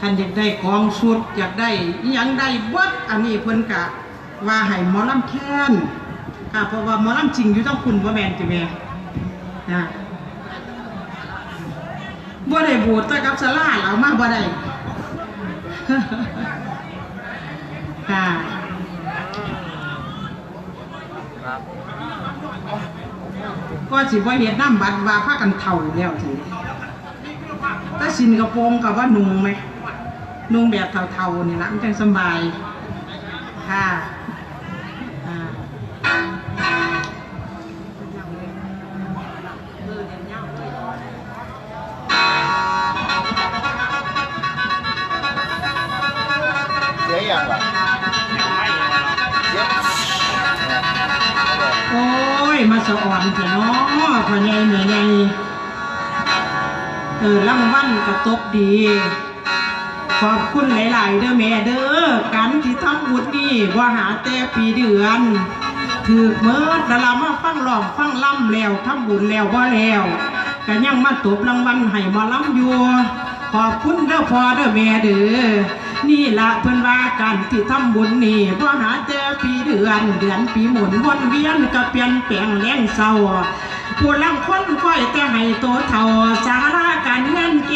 ท่านอยากได้ของชุดอยากได้ยังได้วัดอันนี้เพิ่นกะว่าให้หมอลำแค้นค่ะเพราะว่าหมอลำจริงอยู่ต้องคุณว่าแมนจิแม่นะบ่ได้บูดแต่กับสลาเรามาบ่ได้ค่ะก็สิบ่เฮ็ดน้ำบัดว่าพากันเฒ่าแล้วจังแต่สินกระโปรงกับว่านุ่งไหม นุ่งแบบเฒ่าๆนี่ละมันจังสำบายค่ะอ่าเสียอย่างวะเสียโอ้ย มาสะอ่อนเถอะเนาะพ่อใหญ่แม่ใหญ่เออรางวัลก็ตกดี ขอบคุณหลาย ๆ เด้อแม่เด้อกันที่ทำบุญนี่ว่าหาแต่ปีเดือน ถือเมิดแล้วเรามาฟังร้องฟังล่ำแล้วทำบุญแล้วบ่แล้วก็ยังมาตบรางวัลให้มาล่ำอยู่ขอบคุณเด้อพ่อเด้อแม่เด้อนี่ละเพิ่นว่ากันที่ทำบุญนี่บ่หาแต่ปีเดือนเดือนปีหมุนวนเวียนก็เปลี่ยนแปลงแรงเศร้าผู้ลังคนค่อยแต่ให้โตเท่าสาระการเงินแก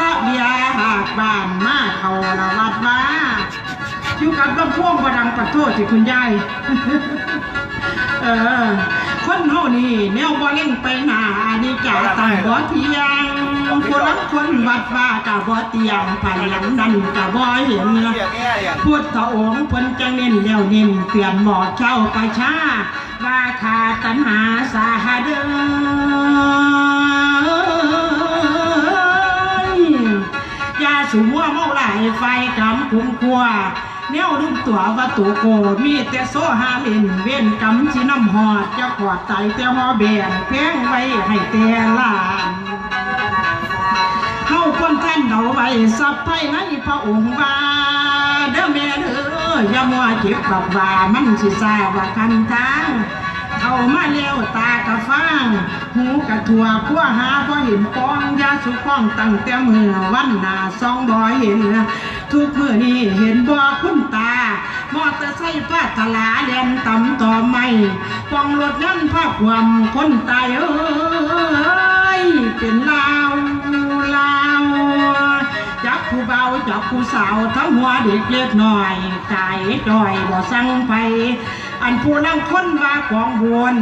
ละเบียหากบ้านมาเขาละวัดว่าอยู่กับลำโพงประดังปัดโทษสิคุณยายเออคนเฮานี่แนวบ่เล่งไปหน้าอันนี้จะตั้งบ่เทียงคนละคนวัดว่ากับบ่เตียงผ่านหลังนั้นกับบ่เห็นเสียงเนี่ยอย่างพุทธองค์เพิ่นจังเน้นแล้วเน้นเตือนหมอเจ้าประชาว่าขาดตัณหาสาหาเด้อ สูมัวเมาหลายไฟกำคุ้มคัวแนวรุ่มตัววัตถุโกมีแต่โซหาเล่นเว้นกำสิน้ำหอดจะขอดใจแต่หอแบนแพงไว้ให้แต่ลานเข้าคนแท่นเดาไว้สับไพ่ในพระองค์ว่าเด้อแม่เด้ออย่ามัวเจ็บกับว่ามันสิทราบว่าคันทาง เขามาเลี้ยวตากะฟังหูกะถั่วพัวหาพอเห็นปองยาสุฟ้องตั้งแต่มือวันหน้าซองบ่เห็นทุกเมื่อนี้เห็นบ่คุณตามอเตอร์ไซค์ฟาดทลาเดนต่ำต่อไม่ฟองรถยันภาพความคนตายเอ้ยเป็นลาวลาวจับผู้เบาจับผู้สาวทั้งหัวเด็กเล็กหน่อยไก่จ่อยบ่สั่งไป อันผู้นั่งค้นว่าของวน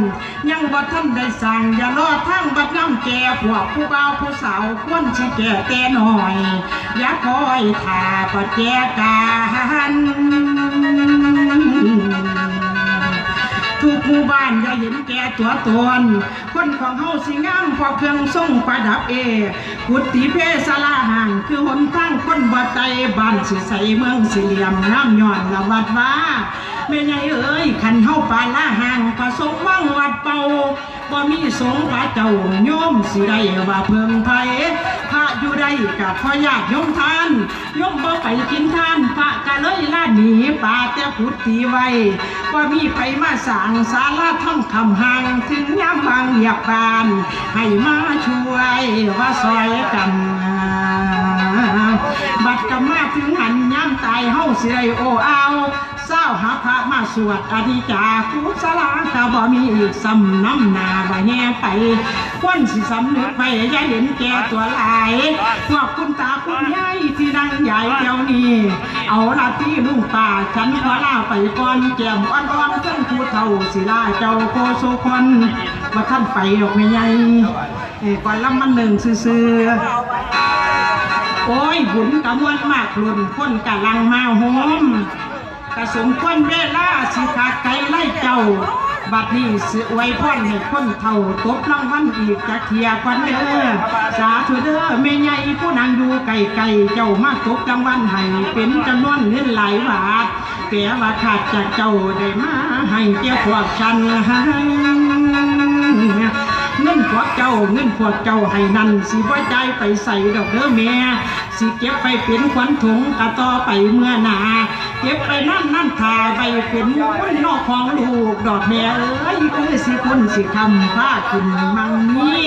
ยังบ่ท่านได้สั่งอย่ารอทั้งบัดน้ำแก่พวกผู้เบาผู้สาวควรสิแก่แต่หน่อย อย่าคอยถ่าปัดแก่กัน ทุกหมู่บ้านอย่าเห็นแก่ตัวตน คนของเฮาสิงามพอเครื่องทรงประดับเอกุฏิเพศลาห่างคือหนทางคนบ่ใจบ้านสิใสเมืองสิเหลี่ยมงามย้อนละวัดว่าแม่ใหญ่เอ้ยขันเฮาปาลาห่างประสงค์วังวัดเป่า บ่มีสงฆ์พระเจ้าโยมสิได้ว่าเพิ่งไผพระอยู่ได้กับพ่อญาติโยมทานโยมบ่ไปกินทานพระกะเลยล่าหนีป่าแต่พุทธีไว้ว่ามีไปมาสั่งสาราท่องคำห่างถึงยามบางเหยียบบาน ให้มาช่วยว่าซอยกัน บัดกำมาถึงหันยามตายเฮาสิได้โอเอาเศร้าหาพระมาสวดอธิจาคุสลากะบ่มีอีกสำน้ำนาบ่แห่ไปคนสิสำนึกไปอย่าเห็นแก่ตัวหลายพวกคุณตาคุณยายที่นั่งใหญ่เดียวนี้ เอาละที่ลุงป่าฉันขอลาไปก่อนแก้มอ่อนๆเส้นผู้เฒ่าศิลาเจ้าโคโซคนมาท่านไปดอกไม่ใหญ่อ้ยก่อนลำมันหนึ่งซื่อๆ โอ้ยบุญกะมวนมากหลุนคนกะลังมาโฮมกระสมควรเวลาสิขาดไกลไล่เจ้า บัดนี้สิอวยพรให้คนเท่าตบรางวัลอีกจะเทียควันเด้อสาธุเด้อแม่ใหญ่ผู้นางอยู่ไกลไกลๆเจ้ามาตบรางวัลให้เป็นจำนวนเงินหลายบาทแปลว่าขาดจากเจ้าได้มาให้เจ้าพวกฉันให้ เงินพวกเจ้าเงินพวกเจ้าให้นั่นสิบ่ใจายไปใส่ดอกเด้อแม่สิเก็บไปเป็นขวัญถุงกะต่อไปเมื่อนาเก็บไปนั่นนั่นทาไปเป็นมุนนอกของลูกดอกแม่เอ้ยคือสิคุณสิคำผ้าขึ้นมังนี้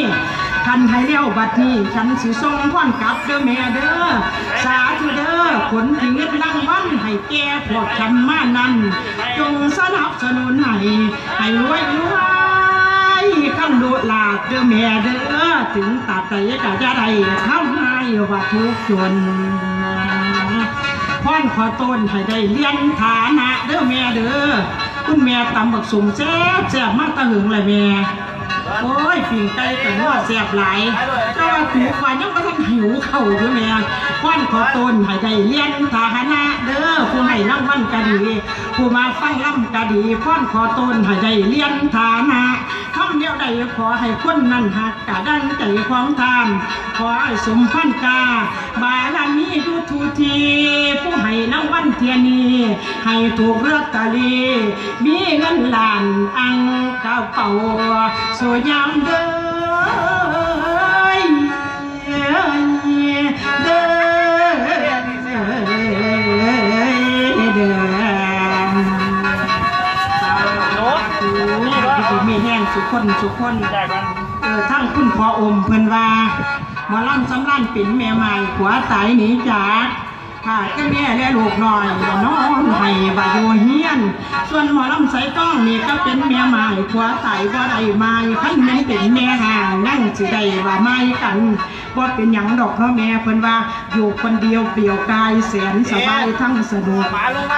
คันให้เลี้ยวบัดนี้ฉันสิส่งพ่อนกลับเด้อแม่เด้อสาธุเด้อผลที่เงินรางวัลให้แก่พวกฉันมานั้น จงสนับสนุนให้ให้รวยรวย ลาเด้อแม่เด้อถึงตัดใจก็จะได้ทำให้ว่าทุกจนพ่อนขอต้นให้ได้เลี้ยนฐานะเด้อแม่เด้อคุณแม่ตำบักสุ่มแซ่บแซ่บมากตะหึงเลยแม่โอ้ยปิ่งไก่แต่นวดแซ่บหลายแต่ว่าถูกว่ายังไม่ทันหิวเข่าอยู่แม่พ่อนขอต้นให้ได้เลี้ยนฐานะเด้อผู้ให้รางวัลก็ดีผู้มาฟังล่ำก็ดีพ่อนขอต้นให้ได้เลี้ยนฐานะคำ เดียวใดขอให้คนนั้นหักกะดังใจของทามขอให้สมพันกา บาลามีดูทูทีผู้ให้รางวันเทียนีให้ถูกลอตเตอรี่มีเงินล้านอังกระเป๋าสวยยามเด้อ คนได้บ้างเออทั้งคุณพ่ออมเพิ่นว่าหมอล่ำสำลั่นปิ่นแม่ใหม่ผัวตายหนีจาก ค่ะก็แม่และลูกน้อยอย่านอนให้บาอยู่เฮียน ส่วนหมอลำใส่ต้องนี่ก็เป็นแม่ใหม่ผัวตายบ่ได้ใหม่คันแม่เป็นแม่ห่างนั่งสิได้ว่าไม่กันบ่เป็นหยังดอกเนาะแม่เพิ่นว่าอยู่คนเดียวเปลี่ยวกายแสนสบายทั้งสะดวก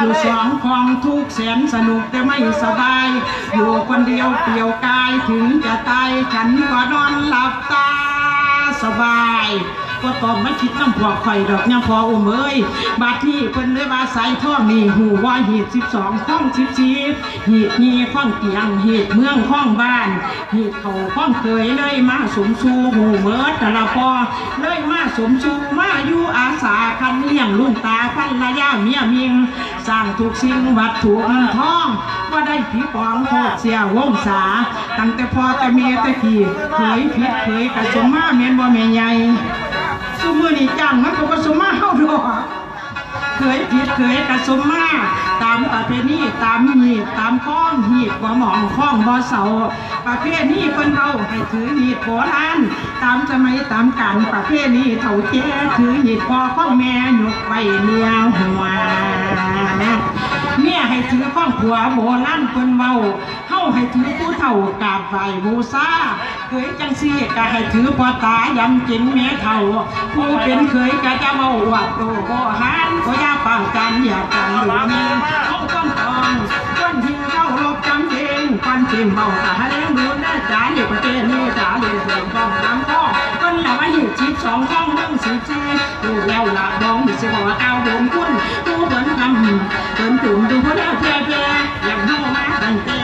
อยู่สองคลองทุกแสนสนุกแต่ไม่สบาย อยู่คนเดียวเปลี่ยวกายถึงจะตายฉันก็นอนหลับตาสบาย ก็ตอบมาคิดน้ำพอข่อยดอกยังพออุ้มเอ้ยบาดที่เพิ่นเลยว่าสายท่องนี่หูว่าหีดสิบสองข้องสิบสีหีดนีข้องเตียงหีดเมืองข้องบ้านหีดเขาข้องเคยเลยมาสมชูหูเมิดแต่ละพอเลยมาสมชูมาอยู่อาสาคันเลี้ยงลุงตาพันระยะเมียเมียงสร้างทุกสิ่งวัตถุเงินทองว่าได้ผีปองโคเสียวงศาตั้งแต่พอแต่เมียแต่พี่เคยผิดเคยกระสมมาเมียนบ่แม่ใหญ่ ซุมือนี่จังมันก็บ่สมมาเฮาดอกเคยผิดเคยกระสมมาตามประเพณีตามหีบตามข้องหีบบ่หมองข้องบ่เสาประเพณีเพิ่นเฮาให้ถือหีบโบราณตามสมัยตามการประเพณีเฒ่าแก่ถือหีบพ่อข้องแม่ยกไว้เมียหัวเมียให้ถือข้องผัวโบราณเพิ่นเว้า ให้ถือผู้เฒ่ากราบไหว้บูชาเคยจังซี่ก็ให้ถือพ่อตายำจินแม่เฒ่า ผู้เป็นเคยก็จะเว้าว่าโตบ่หานก็อย่าปางกันอย่ากันหรือมีเฮาต้องตองคนที่เข้ารบจำเองคนที่เมาก็ให้เลี้ยงดูได้จานอยู่ประเทศนี้จ๋าเดือดเดือดต้องตามข้องคนละว่าอยู่ชิดสองข้องเรื่องสิบสี่ดูแล้วละน้องมีสิบอกว่เอาดมคุณดูเหมือนทำเติมตุ่มดูเพราะแล้วเพียเพียอย่างเฮามาตั้งแต่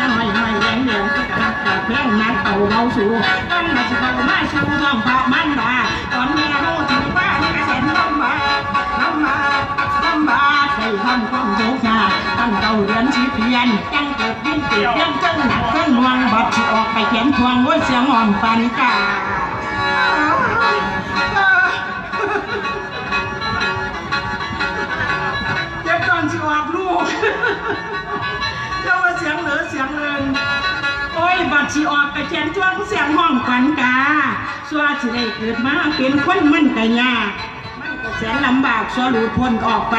เระดับแพงนักเต่าเบาสูต้นมาสิเบามาสู่ท้องพระมันดาตอนนี้เฮาถึงว่านกระเส้นลำบากลำบากลำบากใส่ทำความโศกาตั้งเต่าเรียนชีเพียนจังเกิดดิ้นติดยังเจ้งหนักเจ้งวงบัดที่ออกไปเขียนทวงไว้เสียงอ่อนปานกา ดสิออกกระเจนช่วงเสียงห้องขวัญกาสัวสิได้เกิดมาเป็นคนมันกะยากมันก็แสนลำบากสัวหลุดพ้นออกไป